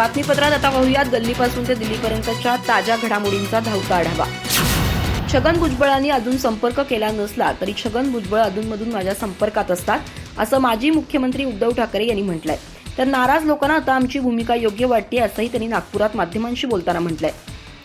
बातमीपत्रात आता पाहूयात. गल्लीपासून ते दिल्लीपर्यंतच्या ताज्या घडामोडींचा धावता आढावा. छगन भुजबळांनी अजून संपर्क केला नसला तरी छगन भुजबळ अधूनमधून माझ्या संपर्कात असतात असं माजी मुख्यमंत्री उद्धव ठाकरे यांनी म्हटलंय. तर नाराज लोकांना आता आमची भूमिका योग्य वाटते असंही त्यांनी नागपुरात माध्यमांशी बोलताना म्हटलंय.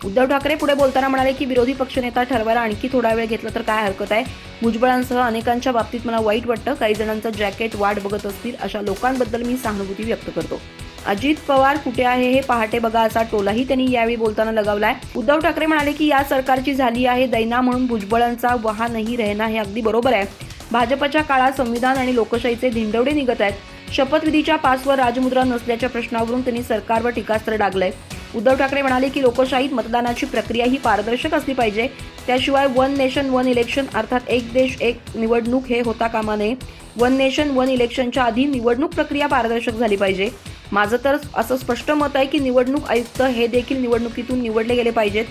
उद्धव ठाकरे पुढे बोलताना म्हणाले की विरोधी पक्षनेता ठरवायला आणखी थोडा वेळ घेतला तर काय हरकत आहे? भुजबळांसह अनेकांच्या बाबतीत मला वाईट वाटतं. काही जणांचं जॅकेट वाट बघत असतील अशा लोकांबद्दल मी सहानुभूती व्यक्त करतो. अजित पवार कुठे आहे हे पहाटे बघा असा टोलाही त्यांनी यावेळी बोलताना लगावलाय. उद्धव ठाकरे म्हणाले की या सरकारची झाली आहे दैना म्हणून भुजबळांचा वहा नाही रहना हे अगदी बरोबर आहे. भाजपच्या काळात संविधान आणि लोकशाहीचे धिंडवडे निघत आहेत. शपथविधीच्या पासवर राजमुद्रा नसल्याच्या प्रश्नावरून त्यांनी सरकारवर टीकास्त्र डागलंय. उद्धव ठाकरे म्हणाले की लोकशाहीत मतदानाची प्रक्रिया ही पारदर्शक असली पाहिजे. त्याशिवाय वन नेशन वन इलेक्शन अर्थात एक देश एक निवडणूक हे होता कामा नये. वन नेशन वन इलेक्शनच्या आधी निवडणूक प्रक्रिया पारदर्शक झाली पाहिजे. माझं तर असं स्पष्ट मत आहे की निवडणूक आयुक्त हे देखील निवडणुकीतून निवडले गेले पाहिजेत.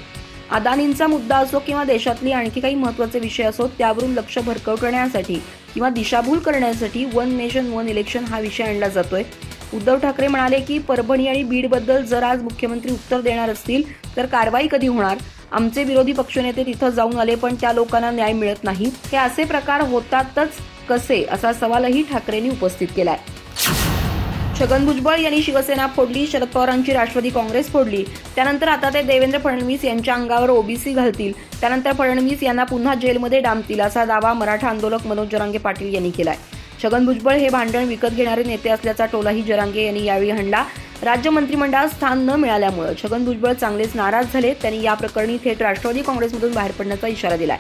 अदानींचा मुद्दा असो किंवा देशातली आणखी काही महत्त्वाचे विषय असो त्यावरून लक्ष भरकवण्यासाठी किंवा दिशाभूल करण्यासाठी वन नेशन वन इलेक्शन हा विषय आणला जातोय. उद्धव ठाकरे म्हणाले की परभणी आणि बीडबद्दल जर आज मुख्यमंत्री उत्तर देणार असतील तर कारवाई कधी होणार? आमचे विरोधी पक्षनेते तिथं जाऊन आले पण त्या लोकांना न्याय मिळत नाही. हे असे प्रकार होतातच कसे? असा सवालही ठाकरेंनी उपस्थित केलाय. छगन भुजबळ यांनी शिवसेना फोडली शरद पवारांची राष्ट्रवादी काँग्रेस फोडली. त्यानंतर आता ते देवेंद्र फडणवीस यांच्या अंगावर ओबीसी घालतील. त्यानंतर फडणवीस यांना पुन्हा जेलमध्ये डांबतील असा दावा मराठा आंदोलक मनोज जरांगे पाटील यांनी केलाय. छगन भुजबळ हे भांडण विकत घेणारे नेते असल्याचा टोलाही जरांगे यांनी यावेळी हाणला. राज्य मंत्रिमंडळात स्थान न मिळाल्यामुळे छगन भुजबळ चांगलेच नाराज झाले. त्यांनी या प्रकरणी थेट राष्ट्रवादी काँग्रेसमधून बाहेर पडण्याचा इशारा दिलाय.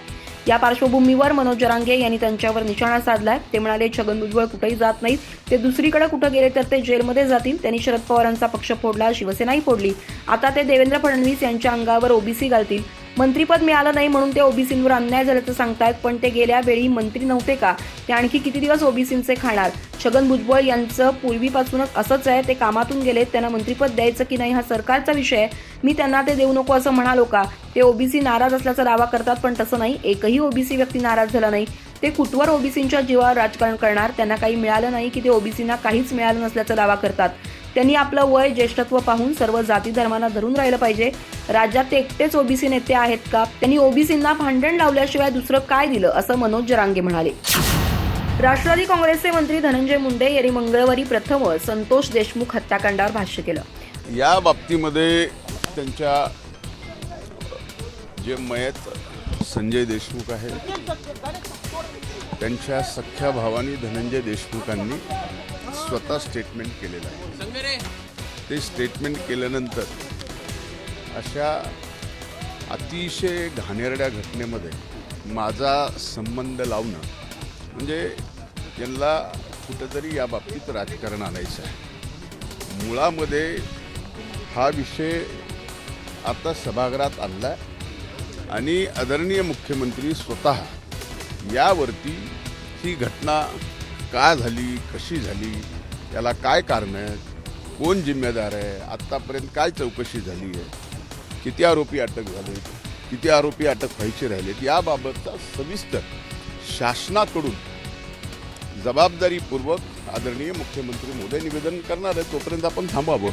या पार्श्वभूमीवर मनोज जरांगे यांनी त्यांच्यावर निशाणा साधलाय. ते म्हणाले छगन भुजबळ कुठेही जात नाहीत. ते दुसरीकडे कुठं गेले तर ते जेलमध्ये जातील. त्यांनी शरद पवारांचा पक्ष फोडला शिवसेनाही फोडली. आता ते देवेंद्र फडणवीस यांच्या अंगावर ओबीसी घालतील. मंत्रीपद मिळालं नाही म्हणून ते ओबीसींवर अन्याय झाल्याचं सांगतायत पण ते गेल्या वेळी मंत्री नव्हते का? ते आणखी किती दिवस ओबीसींचे खाणार? छगन भुजबळ यांचं पूर्वीपासूनच असंच आहे ते कामातून गेलेत त्यांना मंत्रीपद द्यायचं की नाही हा सरकारचा विषय आहे. मी त्यांना ते देऊ नको असं म्हणालो का? ते ओबीसी नाराज असल्याचा दावा करतात पण तसं नाही. एकही ओबीसी व्यक्ती नाराज झाला नाही. ते कुठवर ओबीसींच्या जीवावर राजकारण करणार? त्यांना काही मिळालं नाही की ते ओबीसींना काहीच मिळालं नसल्याचा दावा करतात. त्यांनी आपलं वय ज्येष्ठत्व पाहून सर्व जाती धर्मांना धरून राहिलं पाहिजे. राज्यात ते एकटेच ओबीसी नेते आहेत का? त्यांनी ओबीसींना भांडण लावल्याशिवाय दुसरं काय दिलं? असं मनोज जरांगे म्हणाले. राष्ट्रवादी काँग्रेसचे मंत्री धनंजय मुंडे यांनी मंगळवारी प्रथम संतोष देशमुख हत्याकांडावर भाष्य केलं. या बाबतीमध्ये त्यांच्या जे मयत संजय देशमुख आहे त्यांच्या सख्या भावानी धनंजय देशमुखांनी स्वतः स्टेटमेंट केलेलं आहे. ते स्टेटमेंट केल्यानंतर अशा अतिशय घाणेरड्या घटनेमध्ये माझा संबंध लावणं म्हणजे यांना कुठंतरी या बाबतीत राजकारण आणायचं आहे. मुळामध्ये हा विषय आता सभागृहात आणला आणि आदरणीय मुख्यमंत्री स्वतः यावरती ही घटना का झाली कशी झाली याला काय कारण आहेत कोण जिम्मेदार आहे आत्तापर्यंत काय चौकशी झाली आहे किती आरोपी अटक झाले किती आरोपी अटक व्हायचे राहिलेत याबाबतचा सविस्तर शासनाकडून जबाबदारीपूर्वक आदरणीय मुख्यमंत्री मोदी निवेदन करणार आहे तोपर्यंत आपण थांबावं.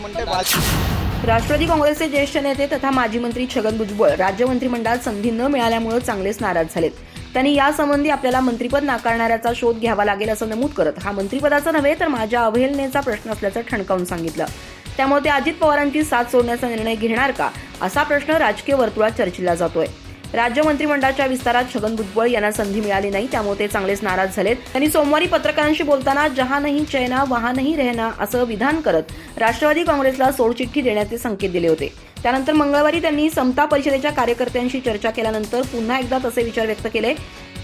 राष्ट्रवादी काँग्रेसचे ज्येष्ठ नेते तथा माजी मंत्री छगन भुजबळ राज्य मंत्रिमंडळात संधी न मिळाल्यामुळे चांगलेच नाराज झालेत. त्यांनी यासंबंधी आपल्याला मंत्रिपद नाकारणाऱ्याचा शोध घ्यावा लागेल असं नमूद करत हा मंत्रिपदाचा नव्हे तर माझ्या अवहेलनेचा प्रश्न असल्याचं ठणकावून सांगितलं. त्यामुळे ते अजित पवारांची साथ सोडण्याचा निर्णय घेणार का? असा प्रश्न राजकीय वर्तुळात चर्चिला जातोय. राज्य मंत्रिमंडळाच्या विस्तारात छगन भुजबळ यांना संधी मिळाली नाही त्यामुळे ते चांगलेच नाराज झालेत. त्यांनी सोमवारी पत्रकारांशी बोलताना जहा नाही चैना वहा नाही रहना असं विधान करत राष्ट्रवादी काँग्रेसला सोडचिठ्ठी देण्याचे संकेत दिले होते. त्यानंतर मंगळवारी त्यांनी समता परिषदेच्या कार्यकर्त्यांशी चर्चा केल्यानंतर पुन्हा एकदा तसे विचार व्यक्त केले.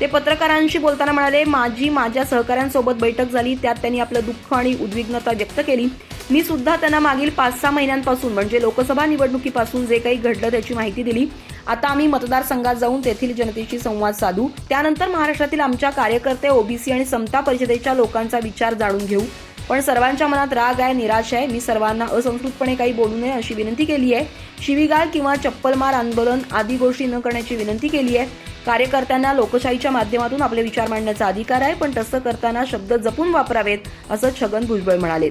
ते पत्रकारांशी बोलताना म्हणाले माझी माझ्या सहकाऱ्यांसोबत बैठक झाली त्यात त्यांनी आपलं दुःख आणि उद्विग्नता व्यक्त केली. मी सुद्धा त्यांना मागील पाच सहा महिन्यांपासून म्हणजे लोकसभा निवडणुकीपासून जे काही घडलं त्याची माहिती दिली. आता आम्ही मतदारसंघात जाऊन तेथील जनतेशी संवाद साधू. त्यानंतर महाराष्ट्रातील आमच्या कार्यकर्ते ओबीसी आणि समता परिषदेच्या लोकांचा विचार जाणून घेऊ. पण सर्वांच्या मनात राग आहे निराश आहे. मी सर्वांना असंस्कृतपणे काही बोलू नये अशी विनंती केली आहे. शिवीगाळ किंवा चप्पलमार आंदोलन आदी गोष्टी न करण्याची विनंती केली आहे. कार्यकर्त्यांना लोकशाहीच्या माध्यमातून आपले विचार मांडण्याचा अधिकार आहे पण तसं करताना शब्द जपून वापरावेत असं छगन भुजबळ म्हणाले.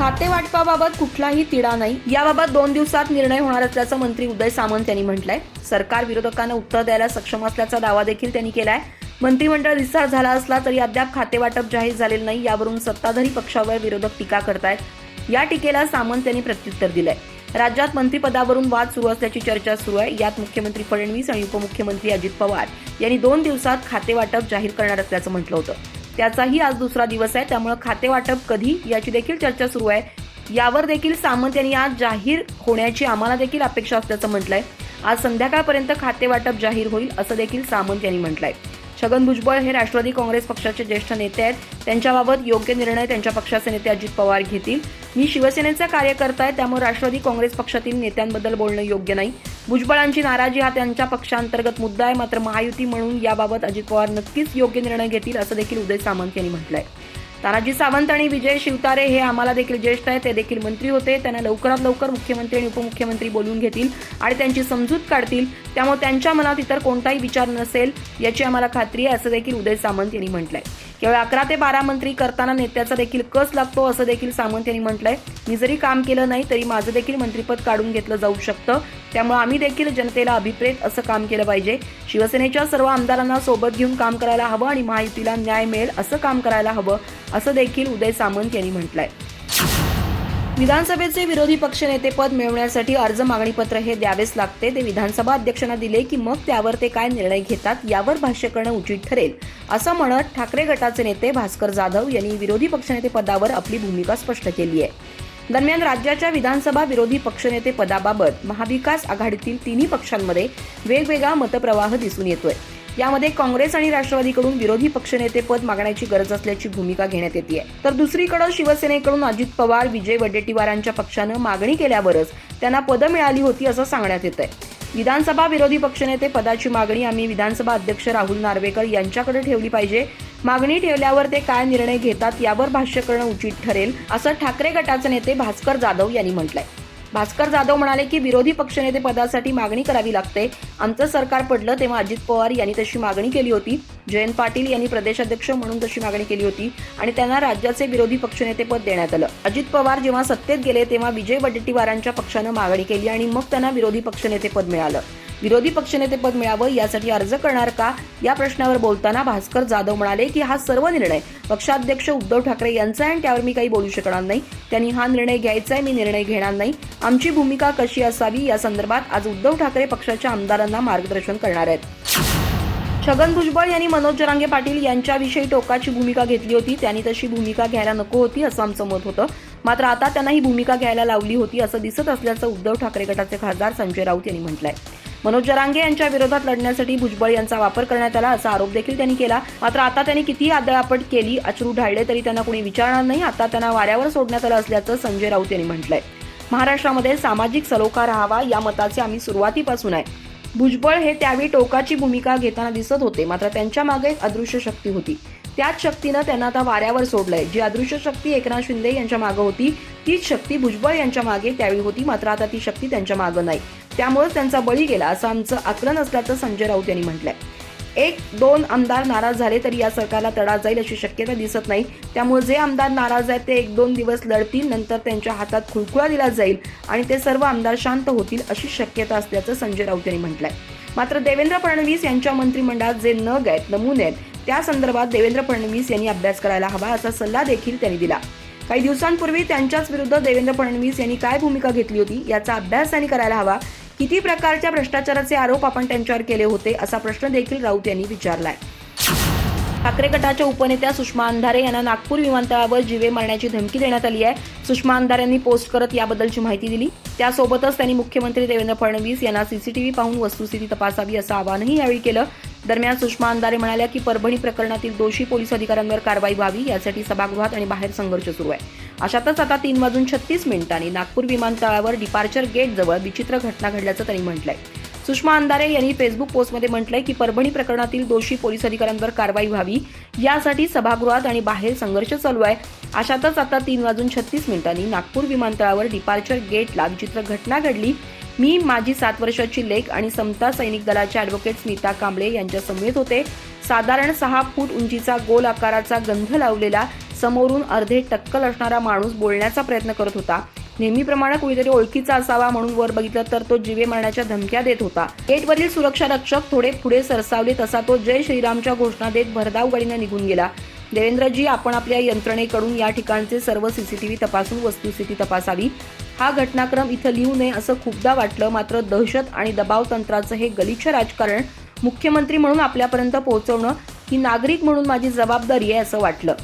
खाते वाटपाबाबत कुठलाही तिढा नाही. याबाबत दोन दिवसात निर्णय होणार असल्याचं मंत्री उदय सामंत यांनी म्हटलंय. सरकार विरोधकांना उत्तर द्यायला सक्षम असल्याचा दावा देखील त्यांनी केलाय. मंत्रिमंडळ विस्तार झाला असला तरी अद्याप खाते वाटप जाहीर झालेलं नाही यावरून सत्ताधारी पक्षावर विरोधक टीका करतायत. या टीकेला सामंत यांनी प्रत्युत्तर दिलंय. राज्यात मंत्रिपदावरून वाद सुरू असल्याची चर्चा सुरू आहे. यात मुख्यमंत्री फडणवीस आणि उपमुख्यमंत्री अजित पवार यांनी दोन दिवसात खाते वाटप जाहीर करणार असल्याचं म्हटलं होतं. त्याचाही आज दुसरा दिवस आहे. त्यामुळे खाते वाटप कधी याची देखील चर्चा सुरू आहे. यावर देखील सामंत यांनी आज जाहीर होण्याची आम्हाला देखील अपेक्षा असल्याचं म्हटलंय. आज संध्याकाळपर्यंत खाते वाटप जाहीर होईल असं देखील सामंत यांनी म्हटलंय. छगन भुजबळ हे राष्ट्रवादी काँग्रेस पक्षाचे ज्येष्ठ नेते आहेत. त्यांच्याबाबत योग्य निर्णय त्यांच्या पक्षाचे नेते अजित पवार घेतील. मी शिवसेनेचा कार्यकर्ता आहे त्यामुळे राष्ट्रवादी काँग्रेस पक्षातील नेत्यांबद्दल बोलणं योग्य नाही. भुजबळांची नाराजी हा त्यांच्या पक्षांतर्गत मुद्दा आहे मात्र महायुती म्हणून याबाबत अजित पवार नक्कीच योग्य निर्णय घेतील असं देखील उदय सामंत यांनी म्हटलंय. तानाजी सावंत आणि विजय शिवतारे हे आम्हाला देखील ज्येष्ठ आहेत ते देखील मंत्री होते. त्यांना लवकरात लवकर मुख्यमंत्री आणि उपमुख्यमंत्री बोलून घेतील आणि त्यांची समजूत काढतील. त्यामुळे त्यांच्या मनात इतर कोणताही विचार नसेल याची आम्हाला खात्री आहे असं देखील उदय सामंत यांनी म्हटलंय. केवळ अकरा ते बारा मंत्री करताना नेत्याचा देखील कस लागतो असं देखील सामंत यांनी म्हटलंय. मी जरी काम केलं नाही तरी माझं देखील मंत्रिपद काढून घेतलं जाऊ शकतं. त्यामुळे आम्ही देखील जनतेला अभिप्रेत असं काम केलं पाहिजे. शिवसेनेच्या सर्व आमदारांना सोबत घेऊन काम करायला हवं आणि महायुतीला न्याय मिळेल असं काम करायला हवं असं देखील उदय सामंत यांनी म्हटलंय. विधानसभेचे विरोधी पक्षनेतेपद मिळवण्यासाठी अर्ज मागणीपत्र हे द्यावेच लागते. ते विधानसभा अध्यक्षांना दिले की मग त्यावर ते काय निर्णय घेतात यावर भाष्य करणं उचित ठरेल असं म्हणत ठाकरे गटाचे नेते भास्कर जाधव यांनी विरोधी पक्षनेते पदावर आपली भूमिका स्पष्ट केली आहे. दरम्यान राज्याच्या विधानसभा विरोधी पक्षनेते पदाबाबत महाविकास आघाडीतील तिन्ही पक्षांमध्ये वेगवेगळा मतप्रवाह दिसून येतोय. यामध्ये काँग्रेस आणि राष्ट्रवादीकडून विरोधी पक्षनेते पद मागण्याची गरज असल्याची भूमिका घेण्यात येते तर दुसरीकडे शिवसेनेकडून अजित पवार विजय वडेट्टीवारांच्या पक्षानं मागणी केल्यावरच त्यांना पदं मिळाली होती असं सांगण्यात येत आहे विधानसभा विरोधी पक्षनेते पदाची मागणी आम्ही विधानसभा अध्यक्ष राहुल नार्वेकर यांच्याकडे ठेवली पाहिजे. मागणी ठेवल्यावर ते काय निर्णय घेतात यावर भाष्य करणं उचित ठरेल असं ठाकरे गटाचे नेते भास्कर जाधव यांनी म्हटलंय. भास्कर जाधव म्हणाले की विरोधी पक्षनेते पदासाठी मागणी करावी लागते. आमचं सरकार पडलं तेव्हा अजित पवार यांनी तशी मागणी केली होती. जयंत पाटील यांनी प्रदेशाध्यक्ष म्हणून तशी मागणी केली होती आणि त्यांना राज्याचे विरोधी पक्षनेतेपद देण्यात आलं. अजित पवार जेव्हा सत्तेत गेले तेव्हा विजय वडेट्टीवारांच्या पक्षानं मागणी केली आणि मग त्यांना विरोधी पक्षनेतेपद मिळालं. विरोधी पक्षनेतेपद मिळावं यासाठी अर्ज करणार का? या प्रश्नावर बोलताना भास्कर जाधव म्हणाले की हा सर्व निर्णय पक्षाध्यक्ष उद्धव ठाकरे यांचा आहे आणि त्यावर मी काही बोलू शकणार नाही. त्यांनी हा निर्णय घ्यायचा आहे मी निर्णय घेणार नाही. आमची भूमिका कशी असावी? या संदर्भात आज उद्धव ठाकरे पक्षाच्या आमदारांना मार्गदर्शन करणार आहेत. छगन भुजबळ यांनी मनोज जरांगे पाटील यांच्याविषयी टोकाची भूमिका घेतली होती. त्यांनी तशी भूमिका घ्यायला नको होती असं आमचं मत होतं. मात्र आता त्यांना ही भूमिका घ्यायला लावली होती असं दिसत असल्याचं उद्धव ठाकरे गटाचे खासदार संजय राऊत यांनी म्हटलंय. मनोज जरांगे यांच्या विरोधात लढण्यासाठी भुजबळ यांचा वापर करण्यात आला असा आरोप देखील त्यांनी केला. मात्र आता त्यांनी कितीही आदळापट केली अचरू ढाळले तरी त्यांना कोणी विचारणार नाही. आता त्यांना वाऱ्यावर सोडण्यात आलं असल्याचं संजय राऊत यांनी म्हटलंय. महाराष्ट्रामध्ये सामाजिक सलोखा राहावा या मताचे आम्ही सुरुवातीपासून आहे. भुजबळ हे त्यावेळी टोकाची भूमिका घेताना दिसत होते. मात्र त्यांच्या मागे एक अदृश्य शक्ती होती. त्याच शक्तीनं त्यांना आता वाऱ्यावर सोडलंय. जी अदृश्य शक्ती एकनाथ शिंदे यांच्या मागे होती तीच शक्ती भुजबळ यांच्या मागे त्यावेळी होती. मात्र आता ती शक्ती त्यांच्या मागे नाही. त्यामुळेच त्यांचा बळी गेला असं आमचं आकलन असल्याचं संजय राऊत यांनी म्हटलंय. एक दोन आमदार नाराज झाले तरी या सरकारला तडा जाईल अशी शक्यता दिसत नाही. त्यामुळे जे आमदार नाराज आहेत ते एक दोन दिवस लढतील नंतर त्यांच्या हातात खुळखुळा दिला जाईल आणि ते सर्व आमदार शांत होतील अशी शक्यता असल्याचं संजय राऊत यांनी म्हटलंय. मात्र देवेंद्र फडणवीस यांच्या मंत्रिमंडळात जे नग आहेत नमुने आहेत त्या संदर्भात देवेंद्र फडणवीस यांनी अभ्यास करायला हवा असा सल्ला देखील त्यांनी दिला. काही दिवसांपूर्वी त्यांच्याच विरुद्ध देवेंद्र फडणवीस यांनी काय भूमिका घेतली होती याचा अभ्यास त्यांनी करायला हवा. किती प्रकारच्या भ्रष्टाचाराचे आरोप आपण त्यांच्यावर केले होते असा प्रश्न देखील राऊत यांनी विचारलाय. ठाकरे गटाच्या उपनेत्या सुषमा अंधारे यांना नागपूर विमानतळावर जीवे मारण्याची धमकी देण्यात आली आहे. सुषमा अंधारे यांनी पोस्ट करत याबद्दलची माहिती दिली. त्यासोबतच त्यांनी मुख्यमंत्री देवेंद्र फडणवीस यांना सीसीटीव्ही पाहून वस्तुस्थिती तपासावी असं आवाहनही यावेळी केलं. दरम्यान सुषमा अंधारे म्हणाल्या की परभणी प्रकरणातील दोषी पोलीस अधिकाऱ्यांवर कारवाई व्हावी यासाठी सभागृहात आणि बाहेर संघर्ष सुरू आहे. अशातच आता तीन वाजून छत्तीस मिनिटांनी नागपूर विमानतळावर डिपार्चर गेट जवळ विचित्र घटना घडल्याचं त्यांनी म्हटलंय. सुषमा अंधारे यांनी फेसबुक पोस्टमध्ये म्हटलंय की परभणी प्रकरणातील दोषी पोलीस अधिकाऱ्यांवर कारवाई व्हावी यासाठी सभागृहात आणि बाहेर संघर्ष चालू आहे. अशातच आता तीन वाजून छत्तीस मिनिटांनी नागपूर विमानतळावर डिपार्चर गेटला विचित्र घटना घडली. मी माझी सात वर्षाची लेख आणि समता सैनिक दलाच्या ॲडव्होकेट स्मिता कांबळे यांच्या समवेत होते. साधारण सहा फूट उंचीचा गोल आकाराचा गंध लावलेला समोरून अर्धे टक्कल असणारा माणूस बोलण्याचा प्रयत्न करत होता. नेहमीप्रमाणे कुणीतरी ओळखीचा असावा म्हणून वर बघितलं तर तो जीवे मारण्याच्या धमक्या देत होता. गेटवरील सुरक्षा रक्षक थोडे पुढे सरसावले तसा तो जय श्रीरामच्या घोषणा देत भरधाव गाडीने निघून गेला. देवेंद्रजी आपण आपल्या यंत्रणेकडून या ठिकाणचे सर्व सीसीटीव्ही तपासून वस्तुस्थिती तपासावी. हा घटनाक्रम इथं लिहू नये असं खूपदा वाटलं मात्र दहशत आणि दबाव तंत्राचं हे गलिच्छ राजकारण मुख्यमंत्री म्हणून आपल्यापर्यंत पोहोचवणं ही नागरिक म्हणून माझी जबाबदारी आहे असं वाटलं.